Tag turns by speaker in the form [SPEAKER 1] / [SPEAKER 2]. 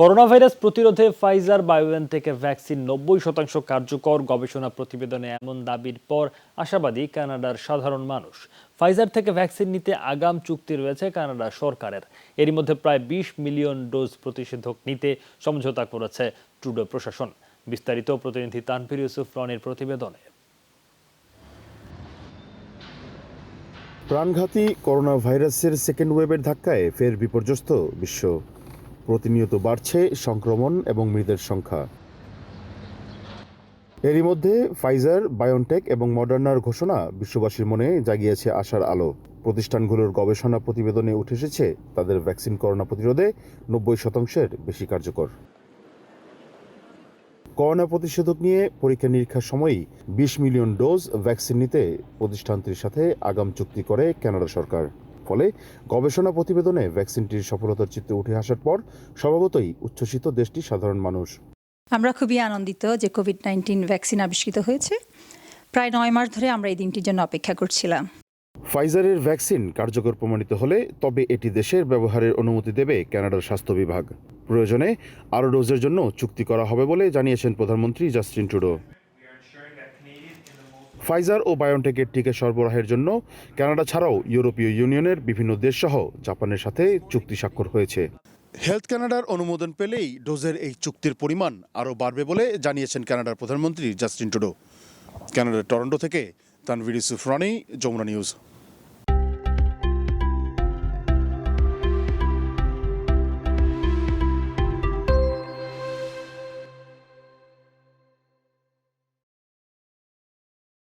[SPEAKER 1] Corona virus প্রতিরোধে Pfizer বায়োএন থেকে vaccine নব্বই শতাংশ কার্যকর, গবেষণা প্রতিবেদনে এমন দাবির পর আশাবাদী কানাডার সাধারণ মানুষ। ফাইজার থেকে ভ্যাকসিন নিতে আগাম চুক্তি রয়েছে কানাডা সরকারের। এরই মধ্যে প্রায় বিশ মিলিয়ন ডোজ প্রতিষেধক নিতে সমঝোতা করেছে ট্রুডো প্রশাসন। বিস্তারিত প্রতিনিধি তানভীর ইউসুফ রনির প্রতিবেদনে।
[SPEAKER 2] প্রাণঘাতী করোনা ভাইরাসের সেকেন্ড ওয়েভের ধাক্কায় ফের বিপর্যস্ত বিশ্ব। প্রতিনিয়ত বাড়ছে সংক্রমণ এবং মৃতের সংখ্যা। এরই মধ্যে ফাইজার, বায়োনটেক এবং মডার্নার ঘোষণা বিশ্ববাসীর মনে জাগিয়েছে আশার আলো। প্রতিষ্ঠানগুলোর গবেষণা প্রতিবেদনে উঠে এসেছে, তাদের ভ্যাকসিন করোনা প্রতিরোধে নব্বই শতাংশের বেশি কার্যকর। করোনা প্রতিষেধক নিয়ে পরীক্ষা নিরীক্ষার সময়ই বিশ মিলিয়ন ডোজ ভ্যাকসিন নিতে প্রতিষ্ঠানটির সাথে আগাম চুক্তি করে কানাডা সরকার। ফলে গবেষণা প্রতিবেদনে ভ্যাকসিনটির সফলতার চিত্রে উঠে আসার পর স্বভাবতই উচ্ছ্বসিত দেশটির সাধারণ মানুষ।
[SPEAKER 3] আমরা খুবই আনন্দিত যে কোভিড নাইন্টিন ভ্যাকসিন আবিষ্কৃত হয়েছে। প্রায় নয় মাস ধরে আমরা এই দিনটির জন্য অপেক্ষা করছিলাম।
[SPEAKER 2] ফাইজারের ভ্যাকসিন কার্যকর প্রমাণিত হলে তবে এটি দেশের ব্যবহারের অনুমতি দেবে কানাডার স্বাস্থ্য বিভাগ। প্রয়োজনে আরও ডোজের জন্য চুক্তি করা হবে বলে জানিয়েছেন প্রধানমন্ত্রী জাস্টিন ট্রুডো। ফাইজার ও বায়োনটেকের টিকা সরবরাহের জন্য কানাডা ছাড়াও ইউরোপীয় ইউনিয়নের বিভিন্ন দেশ সহ জাপানের সাথে চুক্তি স্বাক্ষর হয়েছে।
[SPEAKER 4] হেলথ কানাডার অনুমোদন পেলেই ডোজের এই চুক্তির পরিমাণ আরও বাড়বে বলে জানিয়েছেন কানাডার প্রধানমন্ত্রী জাস্টিন টুডো কানাডার টরন্টো থেকে তানভীর ইউসুফ রনি, যমুনা নিউজ।